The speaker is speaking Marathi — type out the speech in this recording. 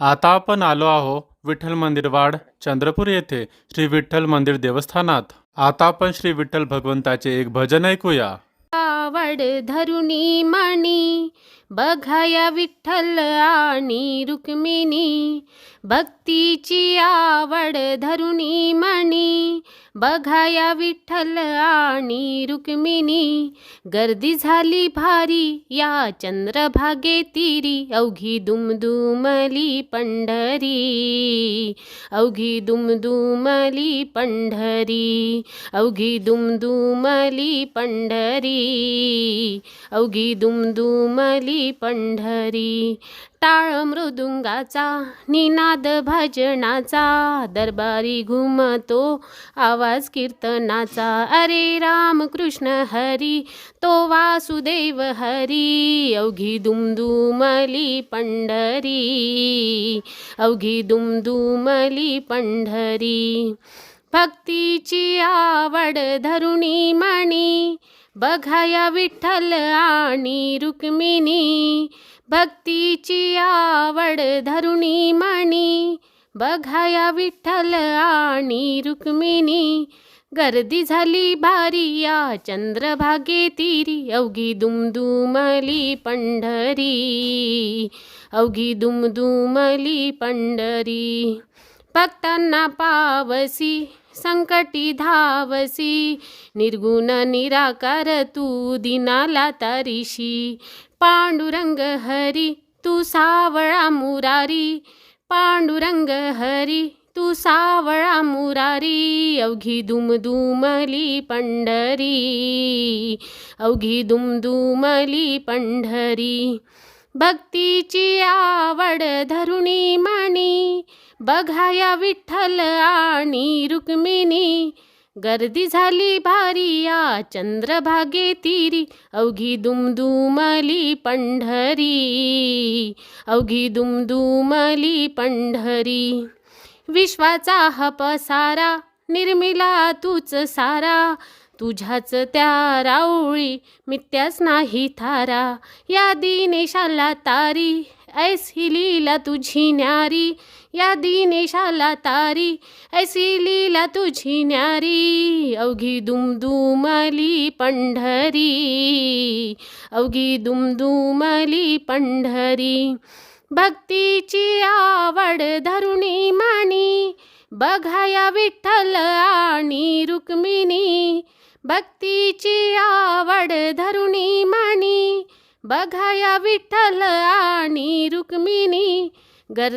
आता आपण आलो आहो विठ्ठल मंदिर वाड चंद्रपूर येथे श्री विठ्ठल मंदिर देवस्थानात. आता आपण श्री विठ्ठल भगवंताचे एक भजन ऐकूया. आवड धरुणी माणी बघाया विठ्ठल आणि रुक्मिणी भक्तीची आवड धरुणी मणी. बघाया विठ्ठल आणि रुक्मिणी गर्दी झाली भारी या चंद्रभागे तिरी अवघी दुमदुमली पंढरी. अवघी दुमदुमली पंढरी अवघी दुमदुमली पंढरी. अवघी दुमदुमली पंढरी. टाळ मृदुंगाचा निनाद भजनाचा दरबारी घुमतो आवाज कीर्तनाचा. अरे राम कृष्ण हरी तो वासुदेव हरी अवघी दुमदुमली पंढरी. अवघी दुमदुमली पंढरी. भक्तीची आवड धरुणी मणी बघाया विठ्ठल आणि रुक्मिणी भक्तीची आवड धरुणी मणी. बघाया विठ्ठल आणि रुक्मिणी गर्दी झाली भारी या चंद्रभागे तिरी अवघी दुमदुमली पंढरी. अवघी दुमदुमली पंढरी. भक्तांना पावसी संकटी धावसी निर्गुण निराकार तू दिनाला तारीशी. पांडुरंग हरी तू सावळा मुरारी. पांडुरंग हरी तू सावळा मुरारी. अवघी दुमदुमली पंढरी. अवघी दुमदुमली पंढरी. भक्तीची आवड धरुणी माणी बघाया विठ्ठल आणि रुक्मिणी. गर्दी झाली भारी या चंद्रभागे तिरी. अवघी दुमदुमली पंढरी. अवघी दुमदुमली पंढरी. विश्वाचा हा पसारा निर्मिला तूच सारा. तुझ्याच त्या राऊळी मित्याच नाही थारा. या दिनेशाला तारी ऐसी लीला तुझी न्यारी या दिनेशाला तारी। ऐसी लीला तुझी न्यारी अवघी दुमदुमली पंढरी। अवघी दुमदुमली पंढरी। भक्तीची आवड धरुणी मानी बघाया विठ्ठल आणि रुक्मिणी। भक्तीची आवड धरुणी मानी बघाया विठ्ठल आणि रुक्मिणी गर्दी